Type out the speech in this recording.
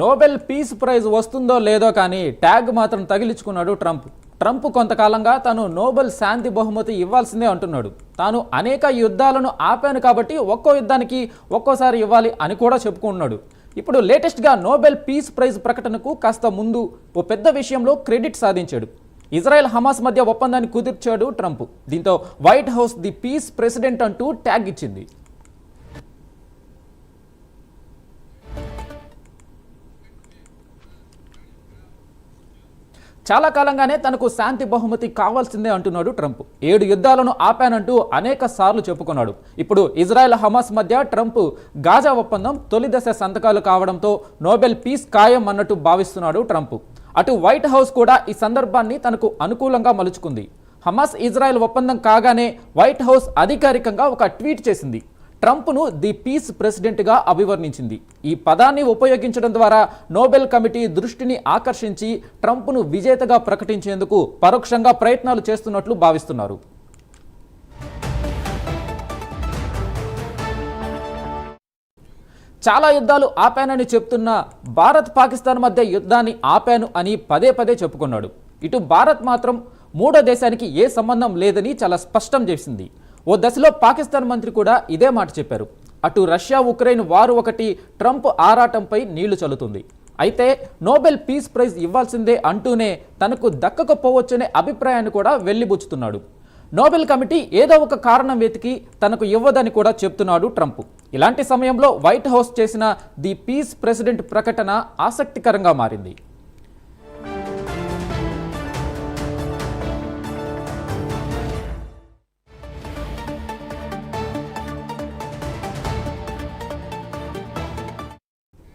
Nobel peace prize వస్తుందో లేదో కానీ ట్యాగ్ మాత్రం తగిలించుకున్నాడు ట్రంప్. ట్రంప్ కొంతకాలంగా తాను నోబెల్ శాంతి బహుమతి ఇవ్వాల్సిందే అంటున్నాడు. తాను అనేక యుద్ధాలను ఆపాను కాబట్టి ఒక్కో యుద్ధానికి ఒక్కోసారి ఇవ్వాలి అని కూడా చెప్పుకుంటున్నాడు. ఇప్పుడు లేటెస్ట్గా నోబెల్ పీస్ ప్రైజ్ ప్రకటనకు కాస్త ముందు ఓ పెద్ద విషయంలో క్రెడిట్ సాధించాడు. ఇజ్రాయెల్ హమాస్ మధ్య ఒప్పందాన్ని కుదిర్చాడు ట్రంప్. దీంతో White House the peace president అంటూ ట్యాగ్ ఇచ్చింది. చాలా కాలంగానే తనకు శాంతి బహుమతి కావాల్సిందే అంటున్నాడు ట్రంప్. ఏడు యుద్ధాలను ఆపానంటూ అనేక సార్లు చెప్పుకున్నాడు. ఇప్పుడు ఇజ్రాయెల్ హమాస్ మధ్య ట్రంప్ గాజా ఒప్పందం తొలి దశ సంతకాలు కావడంతో నోబెల్ పీస్ ఖాయం అన్నట్టు భావిస్తున్నాడు ట్రంప్. అటు వైట్ హౌస్ కూడా ఈ సందర్భాన్ని తనకు అనుకూలంగా మలుచుకుంది. హమాస్ ఇజ్రాయెల్ ఒప్పందం కాగానే వైట్ హౌస్ అధికారికంగా ఒక ట్వీట్ చేసింది. ట్రంప్ను ది పీస్ ప్రెసిడెంట్గా అభివర్ణించింది. ఈ పదాన్ని ఉపయోగించడం ద్వారా నోబెల్ కమిటీ దృష్టిని ఆకర్షించి ట్రంప్ను విజేతగా ప్రకటించేందుకు పరోక్షంగా ప్రయత్నాలు చేస్తున్నట్లు భావిస్తున్నారు. చాలా యుద్ధాలు ఆపానని చెప్తున్న భారత్ పాకిస్తాన్ మధ్య యుద్ధాన్ని ఆపాను అని పదే పదే చెప్పుకున్నాడు. ఇటు భారత్ మాత్రం మూడో దేశానికి ఏ సంబంధం లేదని చాలా స్పష్టం చేసింది. ఓ దశలో పాకిస్తాన్ మంత్రి కూడా ఇదే మాట చెప్పారు. అటు రష్యా ఉక్రెయిన్ వారు ఒకటి ట్రంప్ ఆరాటంపై నీళ్ళు చల్లుతుంది. అయితే నోబెల్ పీస్ ప్రైజ్ ఇవ్వాల్సిందే అంటూనే తనకు దక్కకపోవచ్చనే అభిప్రాయాన్ని కూడా వెళ్ళిబుచ్చుతున్నాడు నోబెల్ కమిటీ ఏదో ఒక కారణం వెతికి తనకు ఇవ్వదని కూడా చెప్తున్నాడు ట్రంప్. ఇలాంటి సమయంలో వైట్ హౌస్ చేసిన ది పీస్ ప్రెసిడెంట్ ప్రకటన ఆసక్తికరంగా మారింది.